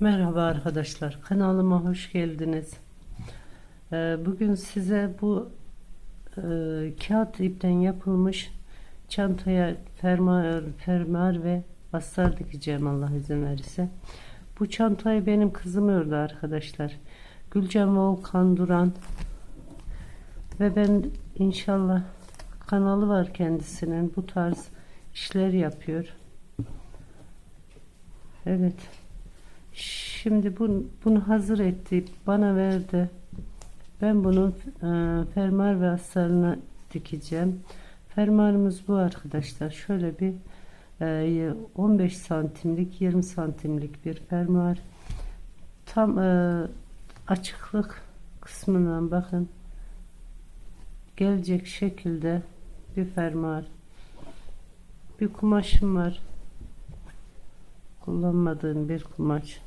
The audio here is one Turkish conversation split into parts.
Merhaba arkadaşlar, kanalıma hoş geldiniz. Ee, Bugün size bu e, kağıt ipten yapılmış çantaya fermuar, fermuar ve astar dikeceğim Allah izin verirse. Bu çantayı benim kızım ördü arkadaşlar. Gülcan Volkan Duran ve ben inşallah kanalı var kendisinin bu tarz işler yapıyor. Evet. Şimdi bunu, bunu hazır etti. Bana verdi. Ben bunun e, fermuar ve astarını dikeceğim. Fermuarımız bu arkadaşlar. Şöyle bir e, 15 santimlik 20 santimlik bir fermuar. Tam e, açıklık kısmından bakın. Gelecek şekilde bir fermuar. Bir kumaşım var kullanmadığım bir kumaş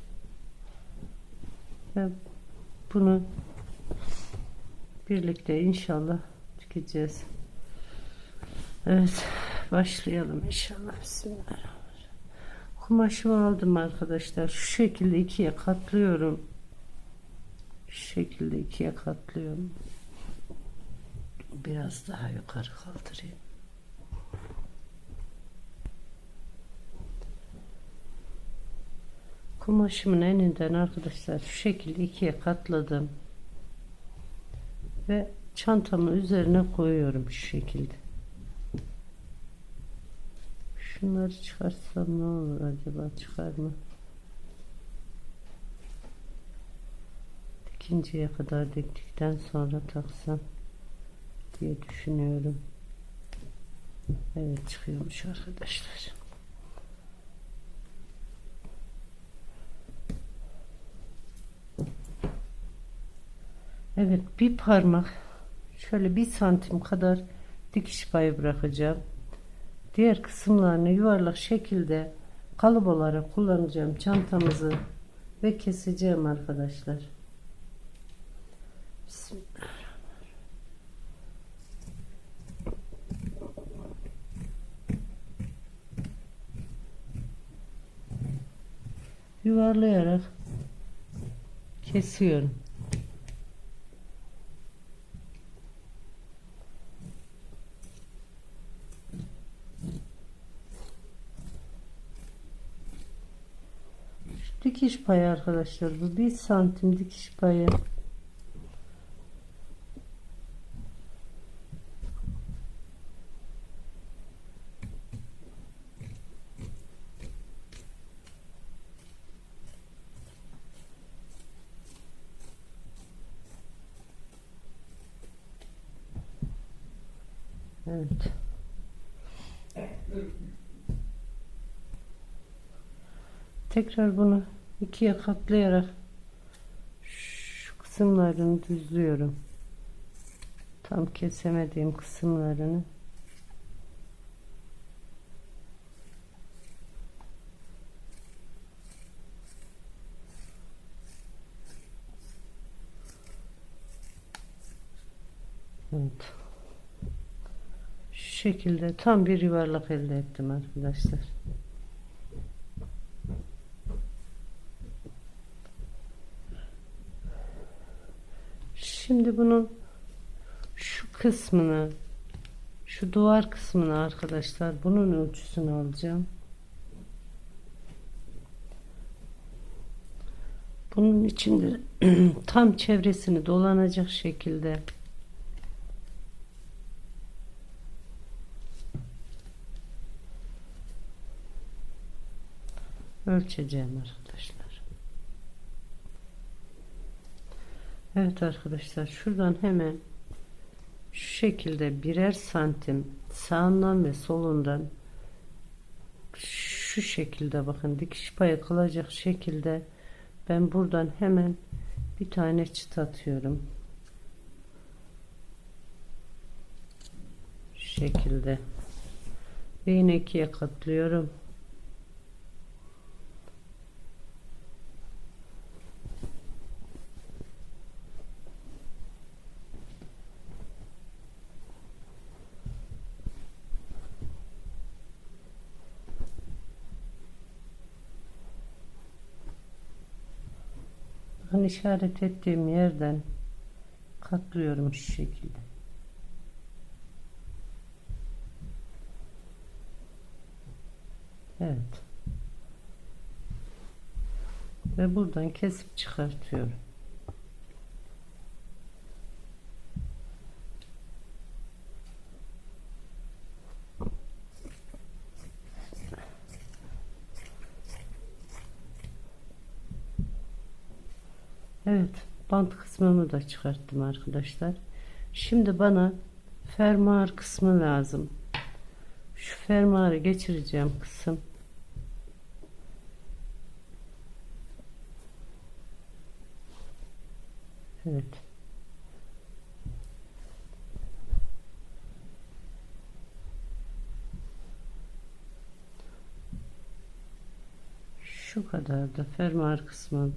ve bunu birlikte inşallah dikeceğiz evet başlayalım inşallah. Bismillahirrahmanirrahim. Kumaşımı aldım arkadaşlar. Şu şekilde ikiye katlıyorum. Şu şekilde ikiye katlıyorum. Biraz daha yukarı kaldırayım kumaşımın eninden arkadaşlar şu şekilde ikiye katladım. Ve çantamın üzerine koyuyorum şu şekilde. Şunları çıkarsam ne olur acaba çıkar mı? İkinciye kadar diktikten sonra taksam diye düşünüyorum. Evet çıkıyormuş arkadaşlar Evet bir parmak şöyle bir santim kadar dikiş payı bırakacağım. Diğer kısımlarını yuvarlak şekilde kalıp olarak kullanacağım çantamızı ve keseceğim arkadaşlar. Bismillahirrahmanirrahim. Yuvarlayarak kesiyorum. dikiş payı arkadaşlar bu bir santim dikiş payı Evet. Tekrar bunu ikiye katlayarak şu kısımlarını düzlüyorum. Tam kesemediğim kısımlarını. Evet. Şu şekilde tam bir yuvarlak elde ettim arkadaşlar. Şimdi bunun şu kısmını şu duvar kısmını arkadaşlar bunun ölçüsünü alacağım. Bunun içinde tam çevresini dolanacak şekilde ölçeceğim arkadaşlar. Evet arkadaşlar şuradan hemen şu şekilde birer santim sağından ve solundan şu şekilde bakın dikiş payı kalacak şekilde ben buradan hemen bir tane çıt atıyorum. Şu şekilde. Ve yine ikiye katlıyorum Bakın işaret ettiğim yerden katlıyorum şu şekilde. Evet. Ve buradan kesip çıkartıyorum. Evet, bant kısmını da çıkarttım arkadaşlar. Şimdi bana fermuar kısmı lazım. Şu fermuarı geçireceğim kısım. Evet. Şu kadar da fermuar kısmı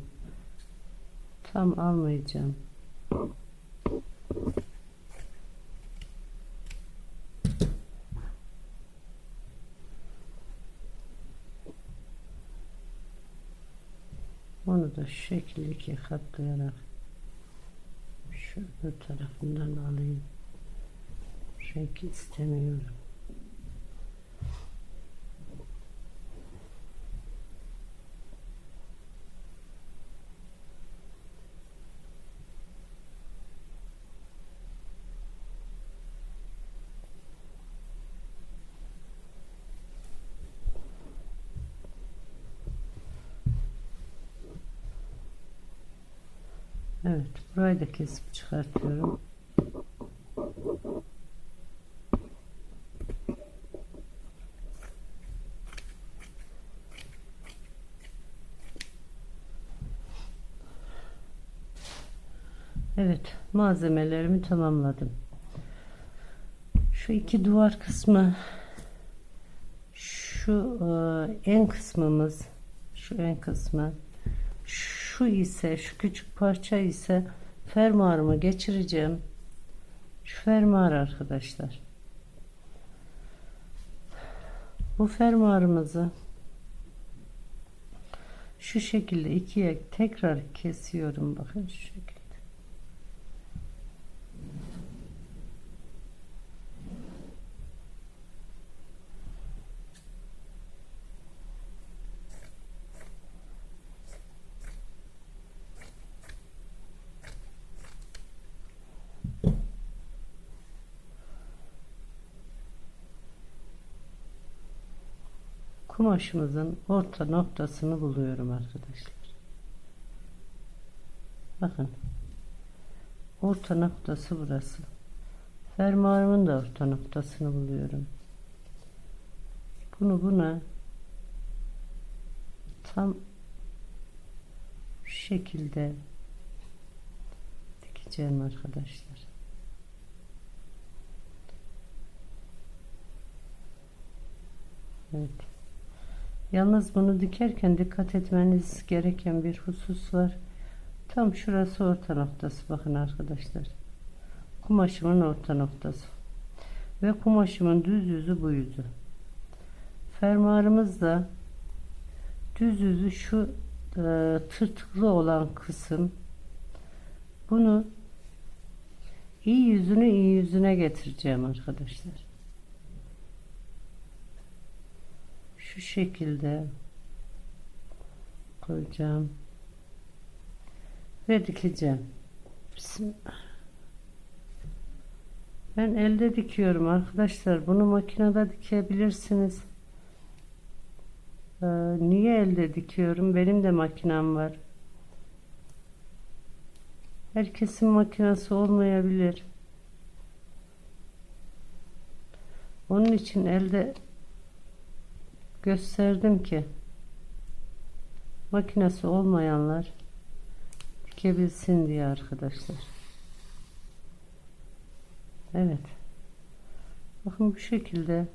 tam almayacağım. Onu da şu şekilde ikiye katlayarak şu öbür tarafından alayım. Renk istemiyorum. Evet, burayı da kesip çıkartıyorum. Evet, malzemelerimi tamamladım. Şu iki duvar kısmı şu e, en kısmımız şu en kısmı şu ise şu küçük parça ise fermuarımı geçireceğim. Şu fermuar arkadaşlar. Bu fermuarımızı şu şekilde ikiye tekrar kesiyorum. Bakın şu şekilde kumaşımızın orta noktasını buluyorum arkadaşlar. Bakın. Orta noktası burası. Fermuarımın da orta noktasını buluyorum. Bunu buna tam şu şekilde dikeceğim arkadaşlar. Evet. Yalnız bunu dikerken dikkat etmeniz gereken bir husus var. Tam şurası orta noktası bakın arkadaşlar. Kumaşımın orta noktası. Ve kumaşımın düz yüzü bu yüzü. Fermuarımız da düz yüzü şu e, tırtıklı olan kısım. Bunu iyi yüzünü iyi yüzüne getireceğim arkadaşlar. Şu şekilde koyacağım ve dikeceğim. Ben elde dikiyorum arkadaşlar. Bunu makinede dikebilirsiniz. Ee, niye elde dikiyorum? Benim de makinem var. Herkesin makinesi olmayabilir. Onun için elde gösterdim ki makinesi olmayanlar dikebilsin diye arkadaşlar. Evet. Bakın bu şekilde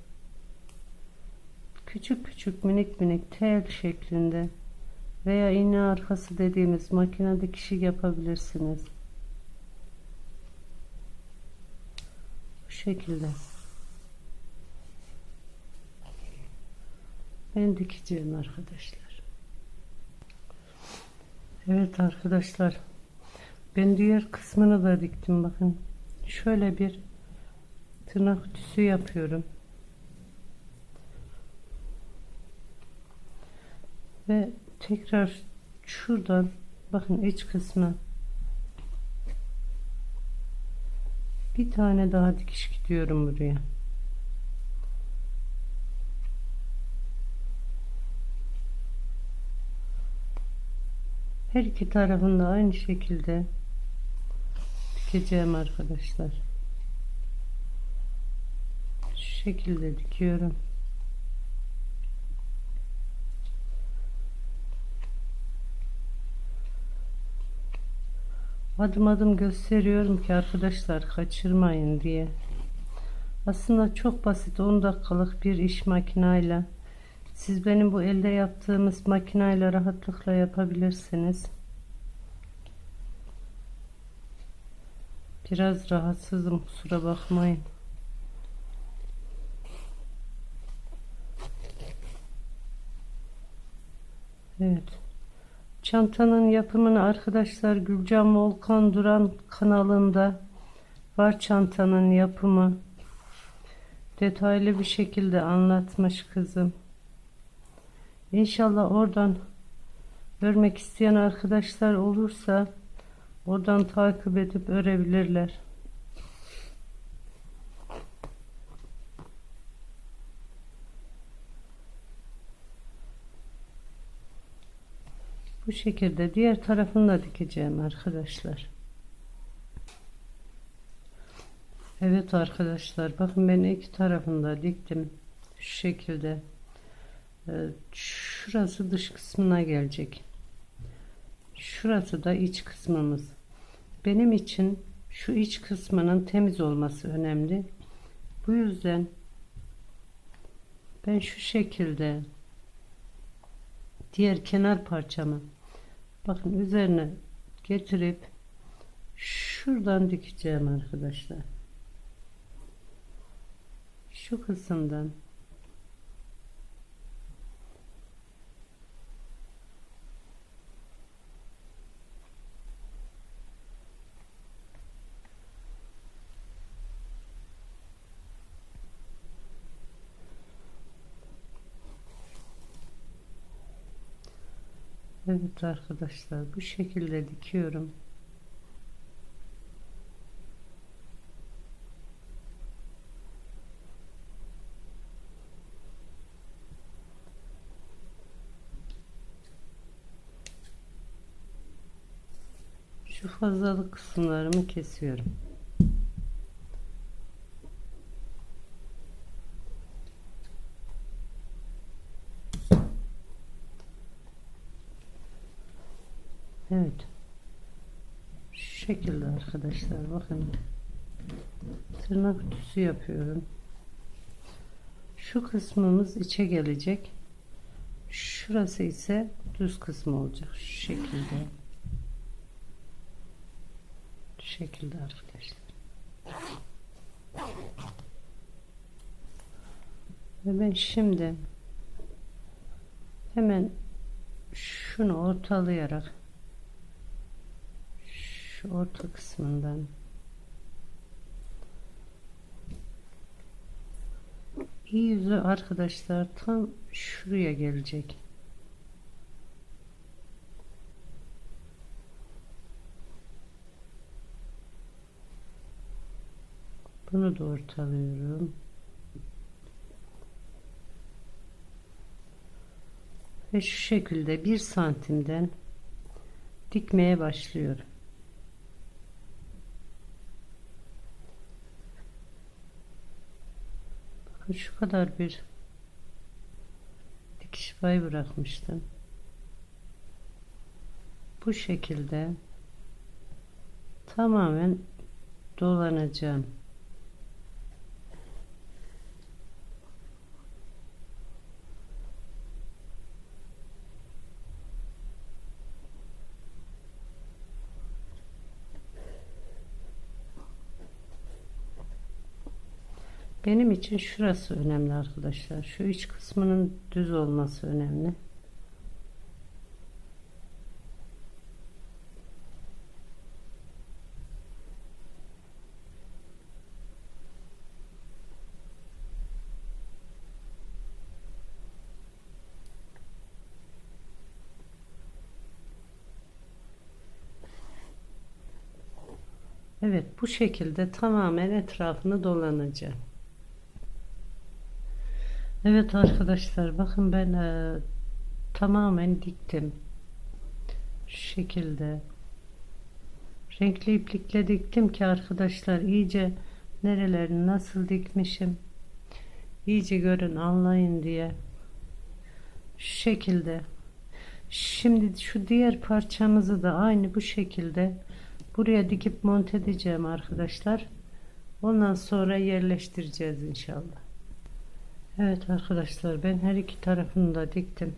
küçük küçük minik minik tel şeklinde veya iğne arkası dediğimiz makine dikişi yapabilirsiniz. Bu şekilde. Ben dikeceğim arkadaşlar. Evet arkadaşlar. Ben diğer kısmını da diktim bakın. Şöyle bir tırnak ütüsü yapıyorum. Ve tekrar şuradan bakın iç kısmı bir tane daha dikiş gidiyorum buraya. Her iki tarafında aynı şekilde dikeceğim arkadaşlar. Şu şekilde dikiyorum. Adım adım gösteriyorum ki arkadaşlar kaçırmayın diye. Aslında çok basit 10 dakikalık bir iş makinayla siz benim bu elde yaptığımız makinayla rahatlıkla yapabilirsiniz. Biraz rahatsızım kusura bakmayın. Evet. Çantanın yapımını arkadaşlar Gülcan Volkan Duran kanalında var çantanın yapımı. Detaylı bir şekilde anlatmış kızım. İnşallah oradan örmek isteyen arkadaşlar olursa oradan takip edip örebilirler. Bu şekilde diğer tarafını da dikeceğim arkadaşlar. Evet arkadaşlar bakın ben iki tarafını da diktim. Şu şekilde. Ee, şurası dış kısmına gelecek. Şurası da iç kısmımız. Benim için şu iç kısmının temiz olması önemli. Bu yüzden ben şu şekilde diğer kenar parçamı bakın üzerine getirip şuradan dikeceğim arkadaşlar şu kısımdan Evet arkadaşlar bu şekilde dikiyorum. Şu fazlalık kısımlarımı kesiyorum. Evet. Şu şekilde arkadaşlar bakın. Tırnak ütüsü yapıyorum. Şu kısmımız içe gelecek. Şurası ise düz kısmı olacak. Şu şekilde. Şu şekilde arkadaşlar. Ve ben şimdi hemen şunu ortalayarak orta kısmından. İyi yüzü arkadaşlar tam şuraya gelecek. Bunu da ortalıyorum. Ve şu şekilde bir santimden dikmeye başlıyorum şu kadar bir dikiş payı bırakmıştım. Bu şekilde tamamen dolanacağım Benim için şurası önemli arkadaşlar. Şu iç kısmının düz olması önemli. Evet bu şekilde tamamen etrafını dolanacağım. Evet arkadaşlar bakın ben e, tamamen diktim. Şu şekilde. Renkli iplikle diktim ki arkadaşlar iyice nerelerini nasıl dikmişim. iyice görün anlayın diye. Şu şekilde. Şimdi şu diğer parçamızı da aynı bu şekilde buraya dikip monte edeceğim arkadaşlar. Ondan sonra yerleştireceğiz inşallah. Evet arkadaşlar ben her iki tarafını da diktim.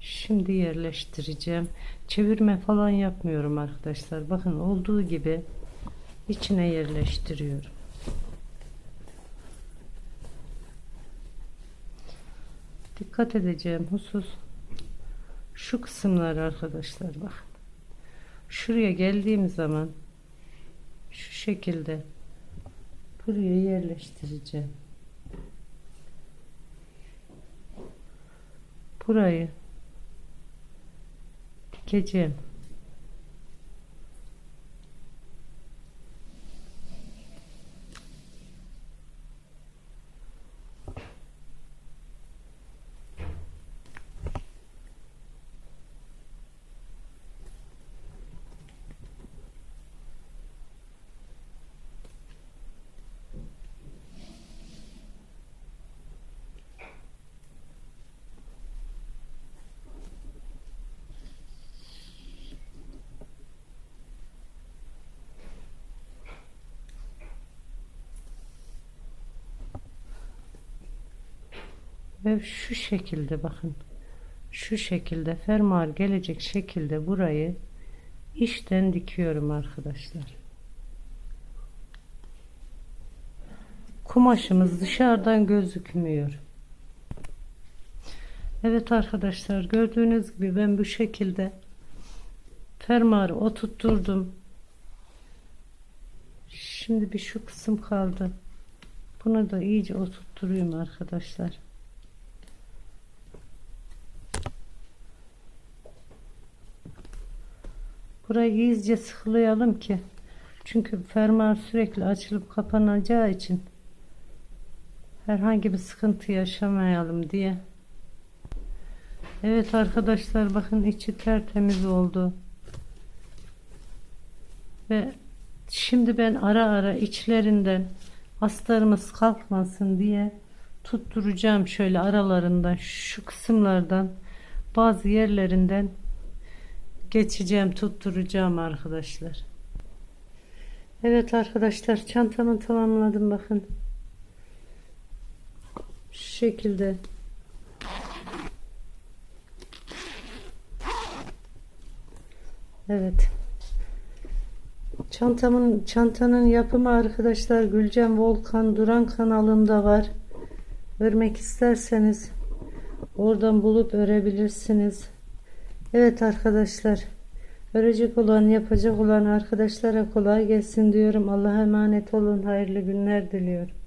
Şimdi yerleştireceğim. Çevirme falan yapmıyorum arkadaşlar. Bakın olduğu gibi içine yerleştiriyorum. Dikkat edeceğim husus şu kısımlar arkadaşlar bakın. Şuraya geldiğim zaman şu şekilde buraya yerleştireceğim. Burayı dikeceğim. Ve şu şekilde bakın. Şu şekilde fermuar gelecek şekilde burayı işten dikiyorum arkadaşlar. Kumaşımız dışarıdan gözükmüyor. Evet arkadaşlar gördüğünüz gibi ben bu şekilde fermuarı oturtturdum. Şimdi bir şu kısım kaldı. Bunu da iyice oturtturayım arkadaşlar Burayı iyice sıkılayalım ki. Çünkü fermuar sürekli açılıp kapanacağı için herhangi bir sıkıntı yaşamayalım diye. Evet arkadaşlar bakın içi tertemiz oldu. Ve şimdi ben ara ara içlerinden astarımız kalkmasın diye tutturacağım şöyle aralarından şu kısımlardan bazı yerlerinden geçeceğim tutturacağım arkadaşlar. Evet arkadaşlar çantamı tamamladım bakın. Şu şekilde. Evet. Çantamın çantanın yapımı arkadaşlar Gülcem Volkan Duran kanalında var. Örmek isterseniz oradan bulup örebilirsiniz Evet arkadaşlar. Örecek olan yapacak olan arkadaşlara kolay gelsin diyorum. Allah'a emanet olun. Hayırlı günler diliyorum.